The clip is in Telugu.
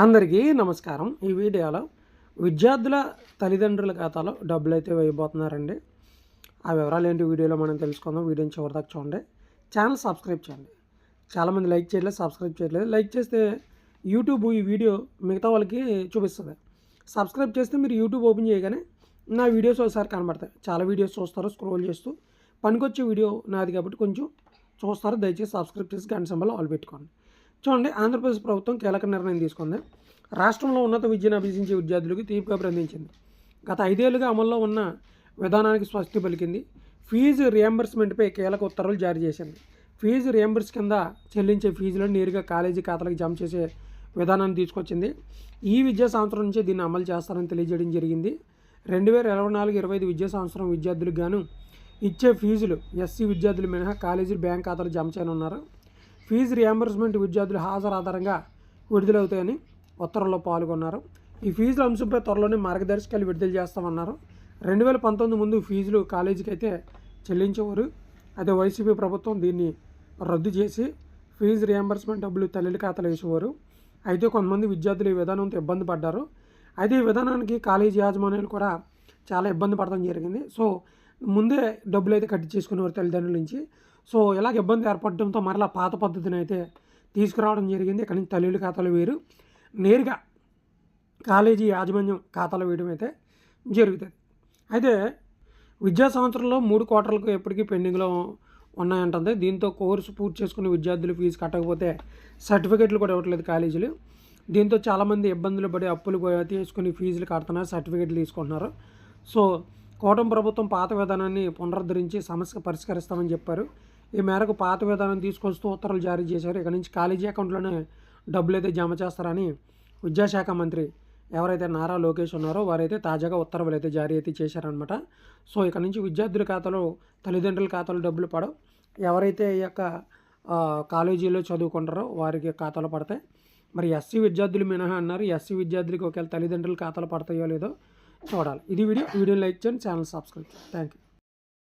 అందరికీ నమస్కారం. ఈ వీడియోలో విద్యార్థుల తల్లిదండ్రుల ఖాతాలో డబ్బులు అయితే వేయబోతున్నారండి. ఆ వివరాలు ఏంటి వీడియోలో మనం తెలుసుకుందాం. వీడియోని చివరిదాకా చూడండి. ఛానల్ సబ్స్క్రైబ్ చేయండి. చాలామంది లైక్ చేయలేదు సబ్స్క్రైబ్ చేయలేదు లైక్ చేస్తే యూట్యూబ్ ఈ వీడియో మిగతా వాళ్ళకి చూపిస్తుంది. సబ్స్క్రైబ్ చేస్తే మీరు యూట్యూబ్ ఓపెన్ చేయగానే నా వీడియోస్ ఒకసారి కనబడతాయి. చాలా వీడియోస్ చూస్తారు స్క్రోల్ చేస్తూ పనికొచ్చే వీడియో నాది కాబట్టి కొంచెం చూస్తారు. దయచేసి సబ్స్క్రైబ్ చేసి గంట సంబంధం ఆల్ పెట్టుకోండి. చూడండి ఆంధ్రప్రదేశ్ ప్రభుత్వం కీలక నిర్ణయం తీసుకుంది. రాష్ట్రంలో ఉన్నత విద్యను అభ్యసించే విద్యార్థులకు తీర్పుగా ప్రకటించింది గత ఐదేళ్ళుగా అమల్లో ఉన్న విధానానికి స్వస్తి పలికింది. ఫీజు రియంబర్స్మెంట్పై కీలక ఉత్తర్వులు జారీ చేసింది. ఫీజు రియంబర్స్ కింద చెల్లించే ఫీజులను నేరుగా కాలేజీ ఖాతాలకు జమ చేసే విధానాన్ని తీసుకొచ్చింది. ఈ విద్యా సంవత్సరం నుంచే దీన్ని అమలు చేస్తారని తెలియజేయడం జరిగింది. రెండు వేల ఇరవై నాలుగు ఇరవై ఐదు విద్యా సంవత్సరం విద్యార్థులకు గాను ఇచ్చే ఫీజులు ఎస్సీ విద్యార్థులు మినహా కాలేజీలు బ్యాంక్ ఖాతాలు జమ చేయనున్నారు. ఫీజు రియంబర్స్మెంట్ విద్యార్థులు హాజరు ఆధారంగా విడుదలవుతాయని ఉత్తర్వుల్లో పాల్గొన్నారు. ఈ ఫీజుల అంశంపై త్వరలోనే మార్గదర్శకాలు విడుదల చేస్తామన్నారు. రెండు వేల పంతొమ్మిది ముందు ఫీజులు కాలేజీకి అయితే చెల్లించేవారు. అదే వైసీపీ ప్రభుత్వం దీన్ని రద్దు చేసి ఫీజు రియంబర్స్మెంట్ డబ్బులు తల్లిల ఖాతాలు వేసేవారు. అయితే కొంతమంది విద్యార్థులు ఈ విధానంతో ఇబ్బంది పడ్డారు. అయితే ఈ విధానానికి కాలేజీ యాజమాన్యాలు కూడా చాలా ఇబ్బంది పడడం జరిగింది. సో ముందే డబ్బులు అయితే కట్టి చేసుకునేవారు తల్లిదండ్రుల నుంచి. సో ఇలాగ ఇబ్బంది ఏర్పడడంతో మరలా పాత పద్ధతిని అయితే తీసుకురావడం జరిగింది. ఇక్కడి నుంచి తల్లుల ఖాతాలు వేరు నేరుగా కాలేజీ యాజమాన్యం ఖాతాలు వేయడం అయితే జరుగుతుంది. అయితే విద్యా సంవత్సరంలో మూడు క్వార్టర్లకు ఎప్పటికీ పెండింగ్లో ఉన్నాయంటుంది. దీంతో కోర్సు పూర్తి చేసుకుని విద్యార్థులు ఫీజు కట్టకపోతే సర్టిఫికెట్లు కూడా ఇవ్వట్లేదు కాలేజీలు. దీంతో చాలామంది ఇబ్బందులు పడి అప్పులు తీసుకుని ఫీజులు కడుతున్నారు సర్టిఫికెట్లు తీసుకుంటున్నారు. సో కోటం ప్రభుత్వం పాత విధానాన్ని పునరుద్ధరించి సమస్య పరిష్కరిస్తామని చెప్పారు. ఈ మేరకు పాత విధానం తీసుకొస్తూ ఉత్తర్వులు జారీ చేశారు. ఇక నుంచి కాలేజీ అకౌంట్లోనే డబ్బులు అయితే జమ చేస్తారని విద్యాశాఖ మంత్రి ఎవరైతే నారా లోకేష్ ఉన్నారో వారైతే తాజాగా ఉత్తర్వులు అయితే జారీ అయితే చేశారనమాట సో ఇక నుంచి విద్యార్థుల ఖాతాలో తల్లిదండ్రుల ఖాతాలో డబ్బులు పడవు. ఎవరైతే ఈ యొక్క కాలేజీలో చదువుకుంటారో వారికి ఖాతాలో పడతాయి. మరి ఎస్సీ విద్యార్థులు మినహా అన్నారు. ఎస్సీ విద్యార్థులకి ఒకవేళ తల్లిదండ్రుల ఖాతాలో పడతాయో లేదో చూడాలి. ఇది వీడియో. వీడియో లైక్ చేయండి ఛానల్ సబ్స్క్రైబ్ చేయండి. Thank you